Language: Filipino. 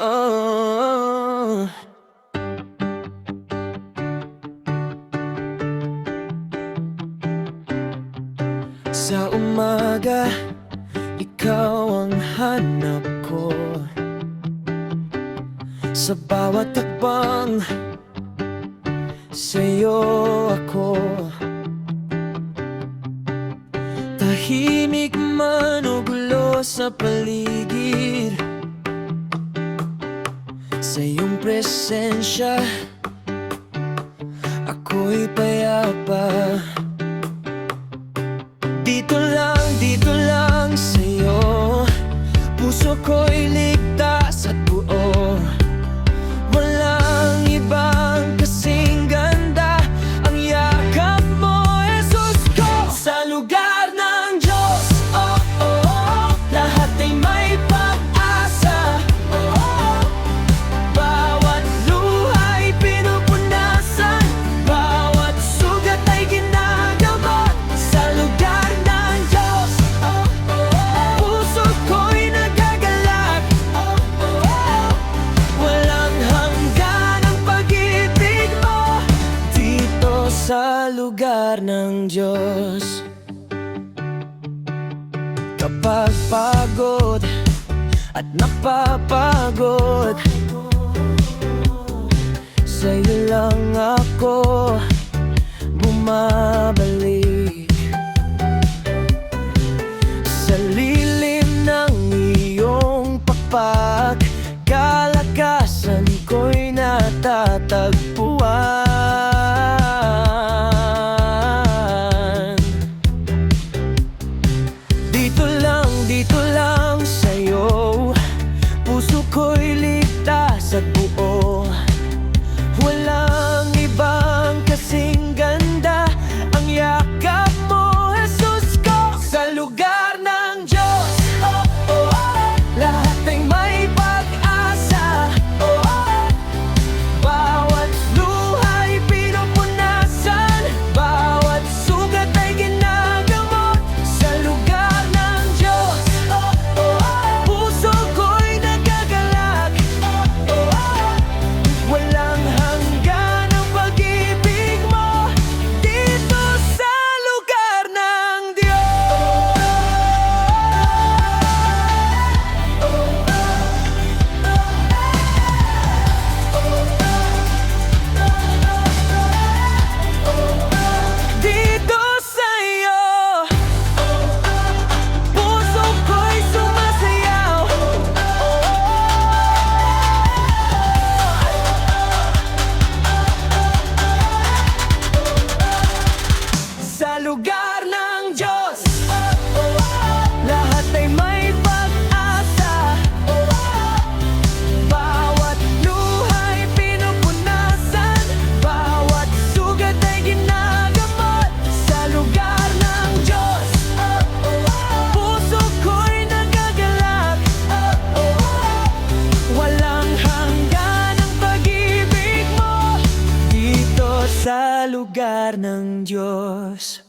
Oh. Sa umaga, ikaw ang hanap ko Sa bawat takbang, sa'yo ako Tahimik man o gulo sa paligid Sa iyong presensya Ako'y payapa Dito lang, ng Diyos. Kapag pagod at napapagod Sa'yo lang ako bumabalik lugar ng Diyos. Lahat ay may pag-asa. Bawat luha'y pinupunasan. Bawat sugat ay ginagamot Sa lugar ng Diyos. Puso ko'y nagagalak. Walang hanggan ang pag-ibig mo. Dito sa lugar ng Diyos